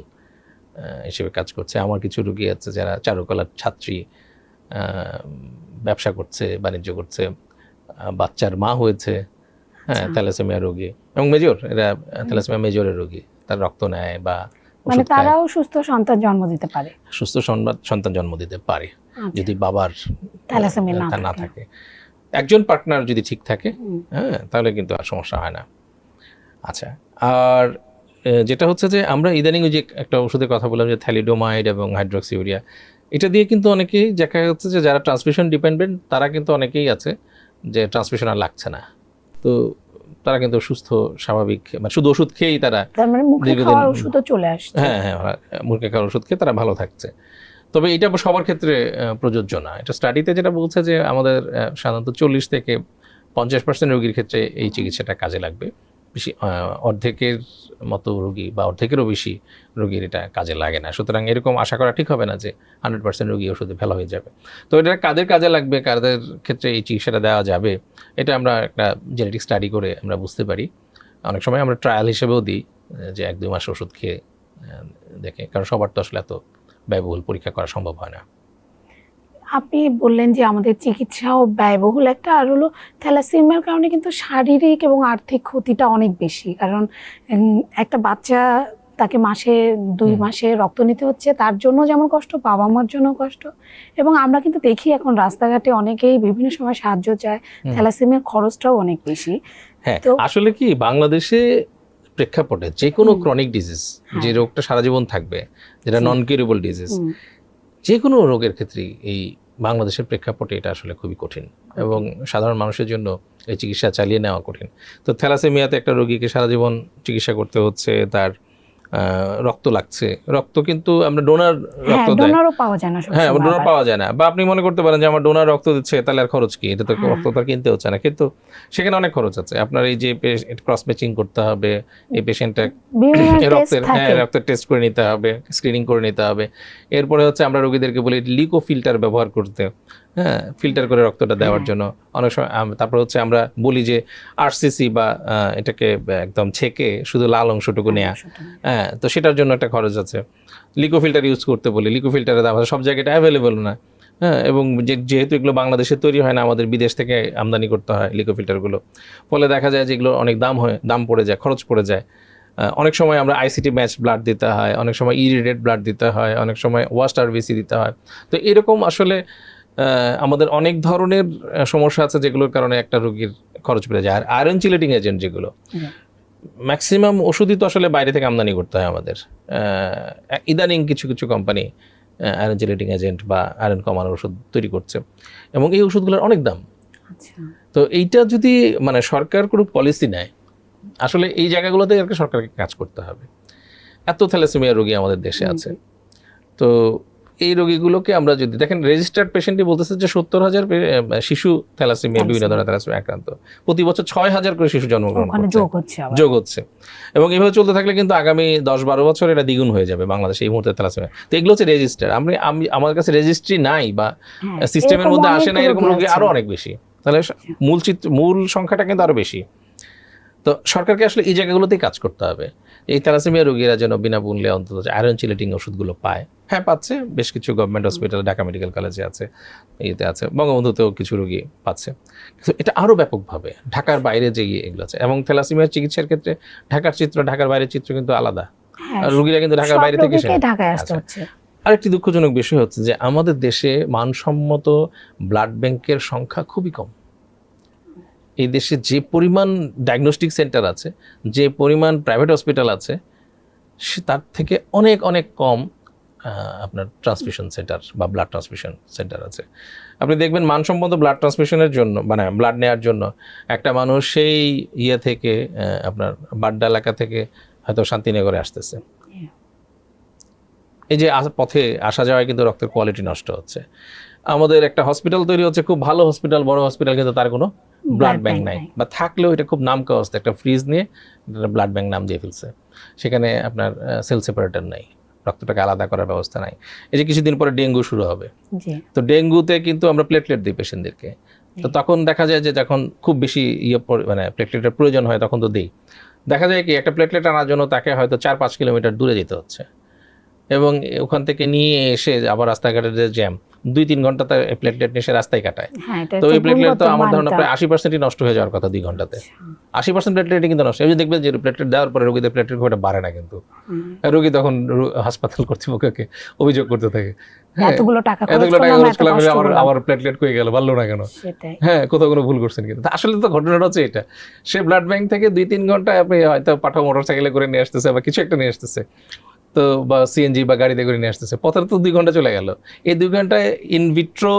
হিসেবে কাজ করছে আমার কিছু রোগী আছে যারা চারুকলার ছাত্রী ব্যবসা করছে বাণিজ্য করছে বাচ্চার মা হয়েছে হ্যাঁ আচ্ছা। থ্যালাসেমিয়া রোগী এবং মেজর এরা থ্যালাসেমিয়া মেজরের রোগী তার রক্ত নেয় বা মানে তারাও সুস্থ সন্তান জন্ম দিতে পারে সুস্থ সন্তান জন্ম দিতে পারে আচ্ছা। যদি বাবার থ্যালাসেমিয়া না থাকে। থাকে একজন পার্টনার যদি ঠিক থাকে হ্যাঁ তাহলে কিন্তু আর সমস্যা হয় না আচ্ছা আর যেটা হচ্ছে যে আমরা ইদানিং ওই যে একটা ওষুধের কথা বললাম যে থ্যালিডোমাইড এবং হাইড্রক্সিউরিয়া এটা দিয়ে কিন্তু অনেকেই দেখা যাচ্ছে যে যারা ট্রান্সমিশন ডিপেন্ডেন্ট তারা কিন্তু অনেকেই আছে যে ট্রান্সমিশন আর লাগছে না। তো তারা কিন্তু সুস্থ স্বাভাবিক মানে শুধু ওষুধ খেয়েই তারা মানে মুখে ওষুধও চলে আসছে। হ্যাঁ হ্যাঁ ওরা মুরগি খাওয়ার ওষুধ খেয়ে তারা ভালো থাকছে। তবে এটা সবার ক্ষেত্রে প্রযোজ্য না। এটা স্টাডিতে যেটা বলছে যে আমাদের সাধারণত চল্লিশ থেকে পঞ্চাশ পার্সেন্ট রোগীর ক্ষেত্রে এই চিকিৎসাটা কাজে লাগবে। বেশি অর্ধেকের মতো রোগী বা অর্ধেকেরও বেশি রোগীর এটা কাজে লাগে না। সুতরাং এরকম আশা করা ঠিক হবে না যে হান্ড্রেড পার্সেন্ট রোগী ওষুধে ফেলা হয়ে যাবে। তো এটা কাদের কাজে লাগবে? কাদের ক্ষেত্রে এই চিকিৎসাটা দেওয়া যাবে? এটা আমরা একটা জেনেটিক স্টাডি করে আমরা বুঝতে পারি। অনেক সময় আমরা ট্রায়াল হিসেবেও দিই, যে এক দুই মাস ওষুধ খেয়ে দেখে। কারণ সবার তো আসলে এত ব্যয়বহুল পরীক্ষা করা সম্ভব হয় না। আপনি বললেন যে আমাদের চিকিৎসাও ব্যয়বহুল একটা আর হলো থ্যালাসেমিয়ার কারণে কিন্তু শারীরিক এবং আর্থিক ক্ষতিটা অনেক বেশি কারণ একটা বাচ্চা তাকে মাসে দুই মাসে রক্ত নিতে হচ্ছে তার জন্য যেমন কষ্ট বাবা মার জন্য কষ্ট এবং আমরা কিন্তু দেখি এখন রাস্তাঘাটে অনেকেই বিভিন্ন সময় সাহায্য চায় হুম। থ্যালাসেমিয়ার খরচটাও অনেক বেশি হ্যাঁ তো- আসলে কি বাংলাদেশে প্রেক্ষাপটে যে কোনো ক্রনিক ডিজিজ যে। রোগটা সারা জীবন থাকবে যেটা। নন কিউরেবল ডিজিজ যে কোনো রোগের ক্ষেত্রেই এই বাংলাদেশের প্রেক্ষাপটে এটা আসলে খুবই কঠিন এবং সাধারণ মানুষের জন্য এই চিকিৎসা চালিয়ে নেওয়া কঠিন। তো থ্যালাসেমিয়াতে একটা রোগীকে সারা জীবন চিকিৎসা করতে হচ্ছে, তার রক্ত লাগছে। রক্ত কিন্তু আমরা ডোনার হ্যাঁ রক্ত দেয়। ডোনারও পাওয়া যায় না হ্যাঁ ডোনার পাওয়া যায় না। বা আপনি মনে করতে পারেন যে আমার ডোনার রক্ত দিচ্ছে তাহলে আর খরচ কি? এটা তো হ্যাঁ। রক্ত তো কিনতে হচ্ছে না। কিন্তু সেখানে অনেক খরচ আছে। আপনার এই যে ক্রস ম্যাচিং করতে হবে এই পেশেন্টটা (coughs) রক্তের হ্যাঁ রক্তের টেস্ট করে নিতে হবে স্ক্রিনিং করে নিতে হবে। এরপরে হচ্ছে আমরা রোগীদেরকে বলি লিকো ফিল্টার ব্যবহার করতে। হ্যাঁ ফিল্টার করে রক্তটা দেওয়ার। জন্য। অনেক সময় তারপর হচ্ছে আমরা বলি যে আরসিসি বা এটাকে একদম ছেকে শুধু লাল অংশটুকু নেয়া। হ্যাঁ তো সেটার জন্য একটা খরচ আছে। লিকো ফিল্টার ইউজ করতে বলি। লিকো ফিল্টারের দাম সব জায়গায় অ্যাভেলেবল না। হ্যাঁ এবং যে- যেহেতু এগুলো বাংলাদেশে তৈরি হয় না আমাদের বিদেশ থেকে আমদানি করতে হয় লিকো ফিল্টারগুলো ফলে দেখা যায় যে এগুলো অনেক দাম হয় দাম পড়ে যায় খরচ পড়ে যায়। অনেক সময় আমরা আইসিটি ম্যাচ ব্লাড দিতে হয় অনেক সময় ইরিডেড ব্লাড দিতে হয় অনেক সময় ওয়াস্টার আরবিসি দিতে হয়। তো এরকম আসলে আমাদের অনেক ধরনের সমস্যা আছে যেগুলোর কারণে একটা রোগীর খরচ বেড়ে যায়। আর আয়রন চিলেটিং এজেন্ট যেগুলো ম্যাক্সিমাম ওষুধই তো আসলে বাইরে থেকে আমদানি করতে হয় আমাদের। ইদানিং কিছু কিছু কোম্পানি আয়রন চিলেটিং এজেন্ট বা আয়রন কমানোর ওষুধ তৈরি করছে। এবং এই ওষুধগুলোর অনেক দাম। আচ্ছা। তো এইটা যদি মানে সরকার কোনো পলিসি নেয় আসলে এই জায়গাগুলোতে আর কি সরকারকে কাজ করতে হবে। এত থ্যালাসেমিয়া রোগী আমাদের দেশে আছে। তো এই রোগীগুলোকে আমরা যদি দেখেন রেজিস্টার্ড পেশেন্টই বলতেছে যে সত্তর হাজার শিশু থ্যালাসেমিয়া বিভিন্ন ধরনের থ্যালাসেমিয়া আক্রান্ত। প্রতি বছর ছয় হাজার করে শিশু জন্মগ্রহণ করছে। যোগ হচ্ছে এবং এভাবে চলতে থাকলে কিন্তু আগামী দশ বারো বছর এটা দ্বিগুণ হয়ে যাবে বাংলাদেশে এই মুহূর্তে থ্যালাসেমিয়া তো এগুলো হচ্ছে রেজিস্টার আমি আমি আমার কাছে রেজিস্ট্রি নাই বা হ্যাঁ, সিস্টেমের মধ্যে আসে না এরকম রোগী আছে। আরও অনেক বেশি। তাহলে মূল চিত্র মূল সংখ্যাটা কিন্তু আরও বেশি। তো সরকারকে আসলে এই জায়গাগুলোতেই কাজ করতে হবে। এই থ্যালাসেমিয়া রোগীরা যেন বিনা বিনামূল্যে অন্তত আয়রন চিলেটিং ওষুধগুলো পায়। হ্যাঁ পাচ্ছে। বেশ কিছু গভর্নমেন্ট হসপিটাল ঢাকা মেডিকেল কলেজে আছে ইয়েতে আছে। বঙ্গবন্ধুতেও কিছু রোগী পাচ্ছে। কিন্তু এটা আরও ব্যাপকভাবে ঢাকার বাইরে যে ইয়ে এগুলো আছে। এবং থ্যালাসেমিয়ার চিকিৎসার ক্ষেত্রে ঢাকার চিত্র ঢাকার বাইরের চিত্র কিন্তু আলাদা। হ্যাঁ, রোগীরা কিন্তু ঢাকার বাইরে থেকে। আরেকটি দুঃখজনক বিষয় হচ্ছে যে আমাদের দেশে মানসম্মত ব্লাড ব্যাংকের সংখ্যা খুবই কম। এই দেশে যে পরিমাণ ডায়াগনস্টিক সেন্টার আছে যে পরিমাণ প্রাইভেট হসপিটাল আছে সে তার থেকে অনেক অনেক কম আপনার ট্রান্সমিশন সেন্টার বা ব্লাড ট্রান্সমিশন সেন্টার আছে। আপনি দেখবেন মানসম্মত ব্লাড ট্রান্সমিশনের জন্য মানে ব্লাড নেওয়ার জন্য একটা মানুষ সেই ইয়ে থেকে আপনার বাড্ডা এলাকা থেকে হয়তো শান্তিনগরে আসতেছে। এই যে পথে আসা যাওয়ায় কিন্তু রক্তের কোয়ালিটি নষ্ট হচ্ছে। আমাদের একটা হসপিটাল তৈরি হচ্ছে খুব ভালো হসপিটাল বড় হসপিটাল কিন্তু তার কোনো ব্লাড ব্যাংক নাই। বা থাকলেও এটা খুব নাম অবস্থা একটা ফ্রিজ নিয়ে ব্লাড ব্যাংক নাম দিয়ে ফেলছে। সেখানে আপনার সেল সেপারেটর নাই রক্তটাকে আলাদা করার ব্যবস্থা নাই। এই যে কিছুদিন পরে ডেঙ্গু শুরু হবে। তো ডেঙ্গুতে কিন্তু আমরা প্লেটলেট দিই পেশেন্টদেরকে তো তখন দেখা যায় যে যখন খুব বেশি ইয়ে মানে প্লেটলেটের প্রয়োজন হয় তখন তো দিই। দেখা যায় কি একটা প্লেটলেট আনার জন্য তাকে হয়তো চার পাঁচ কিলোমিটার দূরে যেতে হচ্ছে। এবং ওখান থেকে নিয়ে এসে আবার রাস্তাঘাটের যে জ্যাম দুই তিন ঘণ্টা তার প্লেটলেট নিয়ে এসে রাস্তায় কাটায়। হ্যাঁ তো এই প্লেটলেট তো আমার ধারণা প্রায় আশি পার্সেন্টই নষ্ট হয়ে যাওয়ার কথা দুই ঘন্টাতে। আচ্ছা। আশি পার্সেন্ট প্লেটলেটই কিন্তু নষ্ট। এই যে দেখবেন যে প্লেটলেট দেওয়ার পরে রোগীদের প্লেটলেট খুব একটা বাড়ে না কিন্তু। রোগী তখন হাসপাতাল কর্তৃপক্ষকে অভিযোগ করতে থাকে। হ্যাঁ এতগুলো টাকা খরচ করলাম, আমার আমার প্লেটলেট কই গেল? পারল না কেন? হ্যাঁ কোথাও কোনো ভুল করছেন কিন্তু। আসলে তো ঘটনাটা হচ্ছে এটা। সে ব্লাড ব্যাংক থেকে দুই তিন ঘণ্টা আপনি হয়তো পাঠাও মোটর সাইকেলে করে নিয়ে আসতেছে বা কিছু একটা নিয়ে আসতেছে। তো বা সিএনজি বা গাড়িতে করে নিয়ে আসতেছে। পথের তো দুই ঘণ্টা চলে গেল। এই দুই ঘন্টায় ইনভিট্রো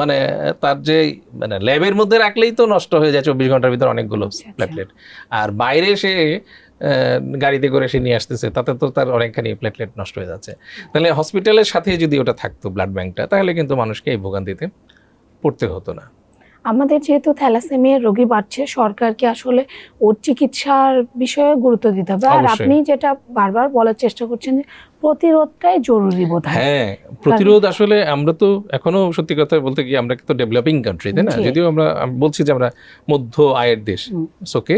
মানে তার যে মানে ল্যাবের মধ্যে রাখলেই তো নষ্ট হয়ে যায় চব্বিশ ঘণ্টার ভিতর অনেকগুলো আচ্ছা, আচ্ছা। প্লেটলেট আর বাইরে সে গাড়িতে করে সে নিয়ে আসতেছে তাতে তো তার অনেকখানি প্লেটলেট নষ্ট হয়ে যাচ্ছে। তাহলে হসপিটালের সাথে যদি ওটা থাকতো ব্লাড ব্যাংকটা তাহলে কিন্তু মানুষকে এই ভোগান্তিতে পড়তে হতো না। আমাদের যেহেতু থ্যালাসেমিয়ার রোগী বাড়ছে সরকারকে আসলে ওর চিকিৎসার বিষয়ে গুরুত্ব দিতে হবে। আর আপনি যেটা বারবার বলার চেষ্টা করছেন যে প্রতিরোধটাই জরুরি বোধ হয় প্রতিরোধ আসলে আমরা তো এখনও সত্যি কথা বলতে গিয়ে আমরা তো ডেভেলপিং কান্ট্রি তাই না? যদিও আমরা বলছি যে আমরা মধ্য আয়ের দেশ ওকে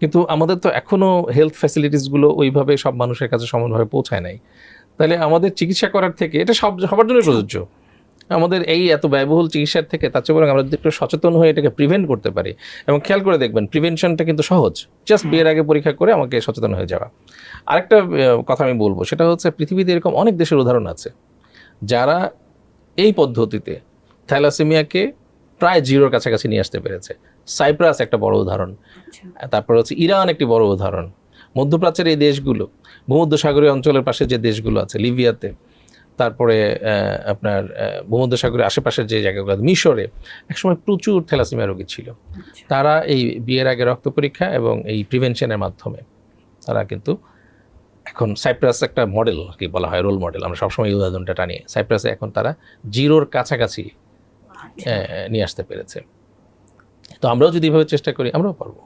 কিন্তু আমাদের তো এখনও হেলথ ফ্যাসিলিটিসগুলো ওইভাবে সব মানুষের কাছে সমানভাবে পৌঁছায় নাই। তাহলে আমাদের চিকিৎসা করার থেকে এটা সব সবার জন্য প্রযোজ্য। আমাদের এই এত ব্যয়বহুল চিকিৎসার থেকে তার চেয়ে বরং আমরা যদি একটু সচেতন হয়ে এটাকে প্রিভেন্ট করতে পারি এবং খেয়াল করে দেখবেন প্রিভেনশনটা কিন্তু সহজ। জাস্ট বিয়ের আগে পরীক্ষা করে আমাকে সচেতন হয়ে যাওয়া। আরেকটা কথা আমি বলব সেটা হচ্ছে পৃথিবীতে এরকম অনেক দেশের উদাহরণ আছে। যারা এই পদ্ধতিতে থ্যালাসেমিয়াকে প্রায় জিরোর কাছাকাছি নিয়ে আসতে পেরেছে। সাইপ্রাস একটা বড় উদাহরণ। আচ্ছা। তারপর হচ্ছে ইরান একটি বড় উদাহরণ। মধ্যপ্রাচ্যের এই দেশগুলো ভূমধ্যসাগরীয় অঞ্চলের পাশে যে দেশগুলো আছে লিবিয়াতে তারপরে আপনার ভূমধ্যসাগরের আশেপাশের যে জায়গাগুলো মিশরে একসময় প্রচুর থ্যালাসেমিয়া রোগী ছিল। আচ্ছা। তারা এই বিয়ের আগে রক্ত পরীক্ষা এবং এই প্রিভেনশনের মাধ্যমে তারা কিন্তু এখন সাইপ্রাস একটা মডেল কি বলা হয় রোল মডেল। আমরা সবসময় এই উদাহরণটা টানি। সাইপ্রাসে এখন তারা জিরোর কাছাকাছি আচ্ছা। নিয়ে আসতে পেরেছে। তো আমরাও যদি এভাবে চেষ্টা করি আমরাও পারব।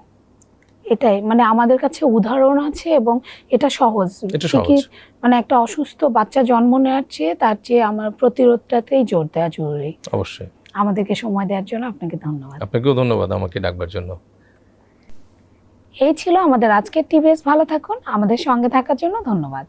এটাই মানে আমাদের কাছে উদাহরণ আছে এবং এটা সহজ। মানে একটা অসুস্থ বাচ্চা জন্ম নেওয়ার চেয়ে তার চেয়ে আমার প্রতিরোধটাতেই জোর দেওয়া জরুরি। অবশ্যই। আমাদেরকে সময় দেওয়ার জন্য আপনাকে ধন্যবাদ। আপনাকেও ধন্যবাদ আমাকে ডাকবার জন্য। এই ছিল আমাদের আজকের টিভিএস ভালো থাকুন। আমাদের সঙ্গে থাকার জন্য ধন্যবাদ।